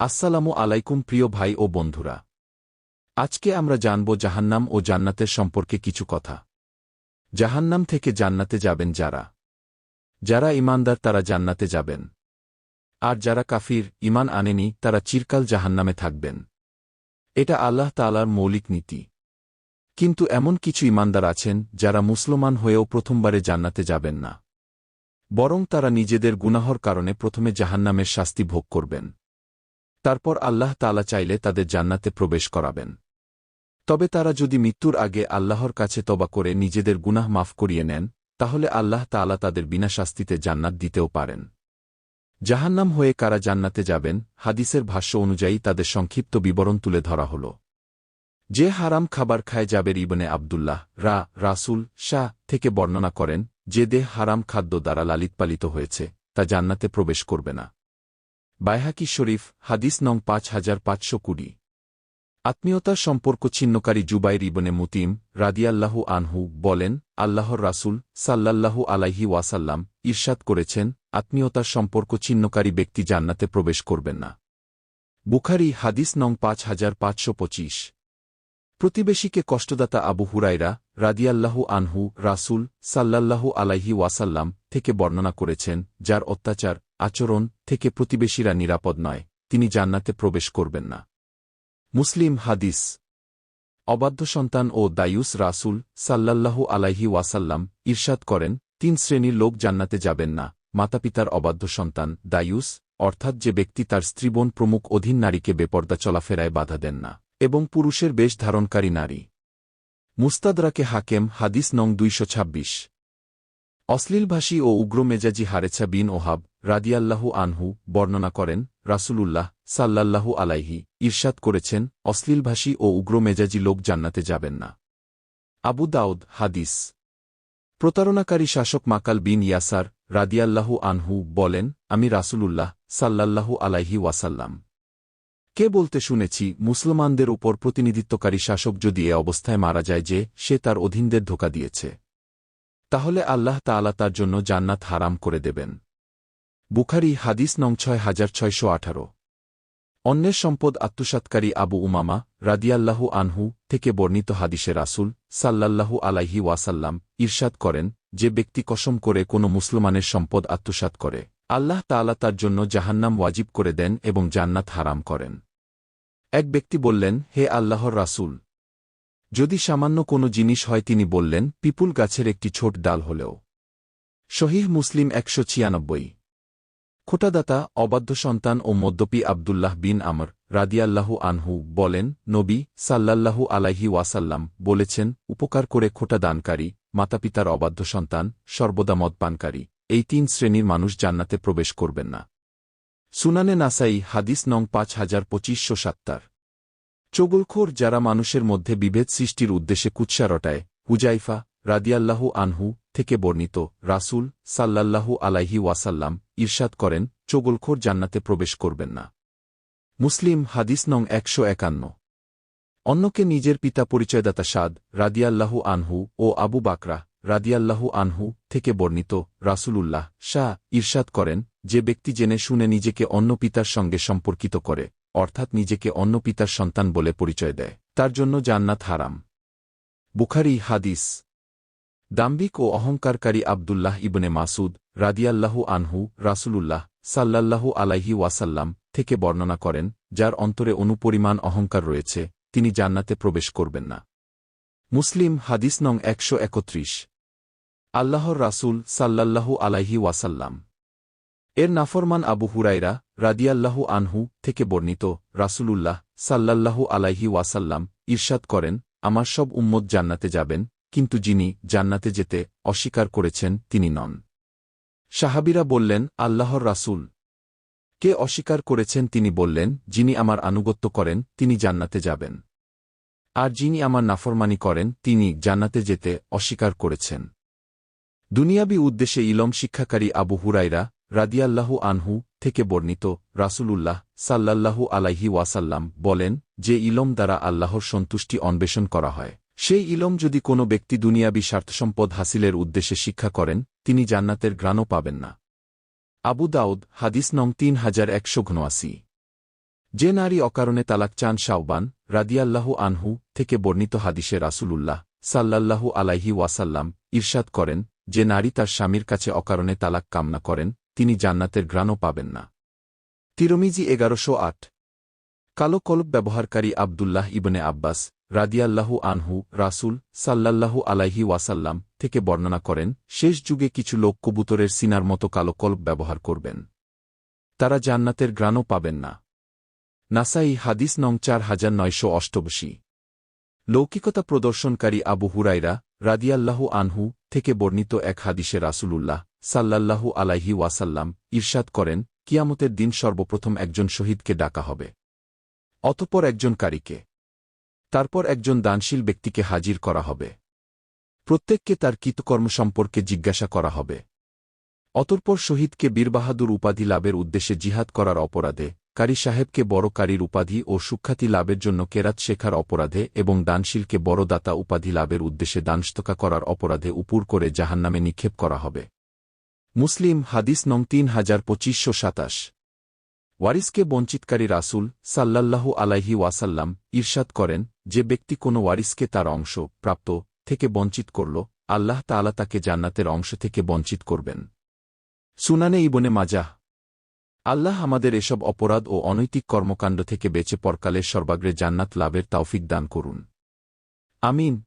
আসসালামু আলাইকুম প্রিয় ভাই ও বন্ধুরা। আজকে আমরা জানব জাহান্নাম ও জান্নাতের সম্পর্কে কিছু কথা। জাহান্নাম থেকে জান্নাতে যাবেন যারা। যারা ইমানদার তারা জান্নাতে যাবেন। আর যারা কাফির ইমান আনেনি, তারা চিরকাল জাহান্নামে থাকবেন। এটা আল্লাহ তালার মৌলিক নীতি। কিন্তু এমন কিছু ইমানদার আছেন, যারা মুসলমান হয়েও প্রথমবারে জান্নাতে যাবেন না। বরং তারা নিজেদের গুনাহর কারণে প্রথমে জাহান্নামের শাস্তি ভোগ করবেন। তারপর আল্লাহ তালা চাইলে তাদের জান্নাতে প্রবেশ করাবেন। তবে তারা যদি মৃত্যুর আগে আল্লাহর কাছে তবা করে নিজেদের গুনাহ মাফ করিয়ে নেন, তাহলে আল্লাহ তালা তাদের বিনা শাস্তিতে জান্নাত দিতেও পারেন। জাহান্নাম হয়ে কারা জান্নাতে যাবেন, হাদিসের ভাষ্য অনুযায়ী তাদের সংক্ষিপ্ত বিবরণ তুলে ধরা হল। যে হারাম খাবার খায় যাবের ইবনে আবদুল্লাহ, রা, রাসুল, শাহ থেকে বর্ণনা করেন, যে দেহ হারাম খাদ্য দ্বারা লালিত পালিত হয়েছে, তা জান্নাতে প্রবেশ করবে না। বাইহাকি শরীফ, হাদিস নং পাঁচ হাজার পাঁচশো কুড়ি। আত্মীয়তার সম্পর্ক ছিন্নকারী জুবাইর ইবনে মুতিম রাদিয়াল্লাহু আনহু বলেন, আল্লাহর রাসুল সাল্লাল্লাহু আলাইহি ওয়াসাল্লাম ঈর্ষাদ করেছেন, আত্মীয়তার সম্পর্ক ছিন্নকারী ব্যক্তি জান্নাতে প্রবেশ করবেন না। বুখারি, হাদিস নং পাঁচ হাজার পাঁচশো পঁচিশ। প্রতিবেশীকে কষ্টদাতা আবু হুরাইরা রাদিয়াল্লাহু আনহু রাসুল সাল্লাল্লাহু আলাইহি ওয়াসাল্লাম থেকে বর্ণনা করেছেন, যার অত্যাচার আচরণ থেকে প্রতিবেশীরা নিরাপদ নয়, তিনি জান্নাতে প্রবেশ করবেন না। মুসলিম হাদিস। অবাধ্য সন্তান ও দায়ুস রাসুল সাল্লাল্লাহু আলাইহি ওয়াসাল্লাম ঈর্ষাদ করেন, তিন শ্রেণির লোক জান্নাতে যাবেন না, মাতাপিতার অবাধ্য সন্তান দায়ুস, অর্থাৎ যে ব্যক্তি তার স্ত্রীবোন প্রমুখ অধীন নারীকে বেপর্দা চলাফেরায় বাধা দেন না, এবং পুরুষের বেশ ধারণকারী নারী। মুস্তাদরাকে হাকেম, হাদিস নং দুইশো ছাব্বিশ। অশ্লীলভাষী ও উগ্রমেজাজি হারেছা বিন ওহাব রাদিয়াল্লাহু আনহু বর্ণনা করেন, রাসূলুল্লাহ সাল্লাল্লাহু আলাইহি ঈর্ষাদ করেছেন অশ্লীলভাষী ও উগ্রমেজাজি লোক জান্নাতে যাবেন না। আবু দাউদ, হাদিস। প্রতারণাকারী শাসক মাকাল বিন ইয়াসার রাদিয়াল্লাহু আনহু বলেন, আমি রাসূলুল্লাহ সাল্লাল্লাহু আলাইহি ওয়াসাল্লাম। কে বলতে শুনেছি, মুসলমানদের উপর প্রতিনিধিত্বকারী শাসক যদি এ অবস্থায় মারা যায় যে, সে তার অধীনদের ধোকা দিয়েছে। তাহলে আল্লাহ তাআলা তার জন্য জান্নাত হারাম করে দেবেন। বুখারি হাদিস নং ছয় হাজার ছয়শো আঠারো। অন্যের সম্পদ আত্মসাতকারী আবু উমামা রাদিয়াল্লাহু আনহু থেকে বর্ণিত হাদিসে রাসুল সাল্লাল্লাহু আলাইহি ওয়াসাল্লাম ঈর্ষাদ করেন যে ব্যক্তি কসম করে কোনো মুসলমানের সম্পদ আত্মসাত করে, আল্লাহ তাআলা তার জন্য জাহান্নাম ওয়াজিব করে দেন এবং জান্নাত হারাম করেন। এক ব্যক্তি বললেন, হে আল্লাহর রাসুল যদি সামান্য কোনো জিনিস হয় তিনি বললেন, পিপুল গাছের একটি ছোট ডাল হলেও। শহীহ মুসলিম একশো ছিয়ানব্বই। খোটাদাতা, অবাধ্য সন্তান ও মদ্যপী আবদুল্লাহ বিন আমর রাদিয়াল্লাহু আনহু বলেন, নবী সাল্লাল্লাহু আলাইহি ওয়াসাল্লাম বলেছেন, উপকার করে খোটা দানকারী, মাতাপিতার অবাধ্য সন্তান, সর্বদা মদপানকারী এই তিন শ্রেণির মানুষ জান্নাতে প্রবেশ করবেন না। সুনানে নাসাই, হাদিস নং পাঁচ হাজার পঁচিশশো সাত্তার। চগলখোর যারা মানুষের মধ্যে বিভেদ সৃষ্টির উদ্দেশ্যে কুৎসা রটায়, হুজাইফা রাদিয়াল্লাহু আনহু থেকে বর্ণিত রাসুল সাল্লাল্লাহু আলাইহি ওয়াসাল্লাম ঈর্ষাদ করেন, চগলখোর জান্নাতে প্রবেশ করবেন না। মুসলিম হাদিস নং একশো একান্ন। অন্যকে নিজের পিতা পরিচয়দাতা সাদ, রাদিয়াল্লাহু আনহু ও আবু বাকরা, রাদিয়াল্লাহু আনহু থেকে বর্ণিত রাসূলুল্লাহ শাহ ঈর্ষাদ করেন যে ব্যক্তি জেনে শুনে নিজেকে অন্য পিতার সঙ্গে সম্পর্কিত করে, অর্থাৎ নিজেকে অন্য পিতার সন্তান বলে পরিচয় দেয়, তার জন্য জান্নাত হারাম। বুখারি হাদিস। দাম্বিক ও অহংকারকারী আবদুল্লাহ ইবনে মাসুদ রাদিয়াল্লাহু আনহু রাসূলুল্লাহ সাল্লাল্লাহু আলাইহি ওয়াসাল্লাম থেকে বর্ণনা করেন, যার অন্তরে অনুপরিমাণ অহংকার রয়েছে, তিনি জান্নাতে প্রবেশ করবেন না। মুসলিম হাদিস নং একশো একত্রিশ। আল্লাহর রাসুল সাল্লাল্লাহু আলাইহি ওয়াসাল্লাম। এর নাফরমান আবু হুরাইরা রাদিয়াল্লাহু আনহু থেকে বর্ণিত রাসূলুল্লাহ সাল্লাল্লাহু আলাইহি ওয়াসাল্লাম ঈর্ষাদ করেন, আমার সব উম্মত জান্নাতে যাবেন, কিন্তু যিনি জান্নাতে যেতে অস্বীকার করেছেন, তিনি নন। সাহাবিরা বললেন, আল্লাহর রাসূল। কে অস্বীকার করেছেন? তিনি বললেন, যিনি আমার আনুগত্য করেন, তিনি জান্নাতে যাবেন। আর যিনি আমার নাফরমানি করেন, তিনি জান্নাতে যেতে অস্বীকার করেছেন। দুনিয়াবি উদ্দেশ্যে ইলম শিক্ষাকারী আবু হুরাইরা রাদিয়াল্লাহু আনহু থেকে বর্ণিত রাসূলুল্লাহ সাল্লাল্লাহু আলাইহি ওয়াসাল্লাম বলেন, যে ইলম দ্বারা আল্লাহর সন্তুষ্টি অন্বেষণ করা হয়। সেই ইলম যদি কোনো ব্যক্তি দুনিয়াবি স্বার্থসম্পদ হাসিলের উদ্দেশ্যে শিক্ষা করেন, তিনি জান্নাতের গ্রাণও পাবেন না। আবু দাউদ, হাদিস নং তিন হাজার একশো ঘনোয়াসি যে নারী অকারণে তালাক চান শাওবান, রাদিয়াল্লাহু আনহু থেকে বর্ণিত হাদিসে রাসূলুল্লাহ সাল্লাল্লাহু আলাইহি ওয়াসাল্লাম ইরশাদ করেন, যে নারী তার স্বামীর কাছে অকারণে তালাক কামনা করেন তিনি জান্নাতের গ্রাণও পাবেন না। তিরমিজি এগারোশো আট। কালো কলব ব্যবহারকারী আবদুল্লাহ ইবনে আব্বাস রাদিয়াল্লাহু আনহু রাসূল সাল্লাল্লাহু আলাইহি ওয়াসাল্লাম থেকে বর্ণনা করেন, শেষ যুগে কিছু লোক কবুতরের সিনার মতো কালো কলব ব্যবহার করবেন। তারা জান্নাতের গ্রাণও পাবেন না। নাসাই হাদিস নং চার হাজার নয়শো অষ্টবশী লৌকিকতা প্রদর্শনকারী আবু হুরাইরা রাদিয়াল্লাহু আনহু থেকে বর্ণিত এক হাদিসে রাসূলুল্লাহ সাল্লাল্লাহু আলাইহি ওয়াসাল্লাম ইরশাদ করেন, কিয়ামতের দিন সর্বপ্রথম একজন শহীদকে ডাকা হবে। অতপর একজন কারীকে। তারপর একজন দানশীল ব্যক্তিকে হাজির করা হবে। প্রত্যেককে তার কৃতকর্ম সম্পর্কে জিজ্ঞাসা করা হবে। অতঃপর শহীদকে বীরবাহাদুর উপাধি লাভের উদ্দেশ্যে জিহাদ করার অপরাধে, কারি সাহেবকে বড় কারীর উপাধি ও সুখ্যাতি লাভের জন্য কেরাত শেখার অপরাধে এবং দানশীলকে বড় দাতা উপাধি লাভের উদ্দেশ্যে দানস্তকা করার অপরাধে উপুর করে জাহান্নামে নিক্ষেপ করা হবে। মুসলিম হাদিস নং তিন হাজার পঁচিশশো সাতাশ। ওয়ারিসকে বঞ্চিতকারী রাসূল সাল্লাল্লাহু আলাইহি ওয়াসাল্লাম ঈর্ষাদ করেন, যে ব্যক্তি কোনো ওয়ারিসকে তার অংশ প্রাপ্ত থেকে বঞ্চিত করল, আল্লাহ তাআলা তাকে জান্নাতের অংশ থেকে বঞ্চিত করবেন। সুনানে ইবনে মাজাহ। আল্লাহ আমাদের এসব অপরাধ ও অনৈতিক কর্মকাণ্ড থেকে বেঁচে পরকালের সর্বাগ্রে জান্নাত লাভের তাওফিক দান করুন। আমিন।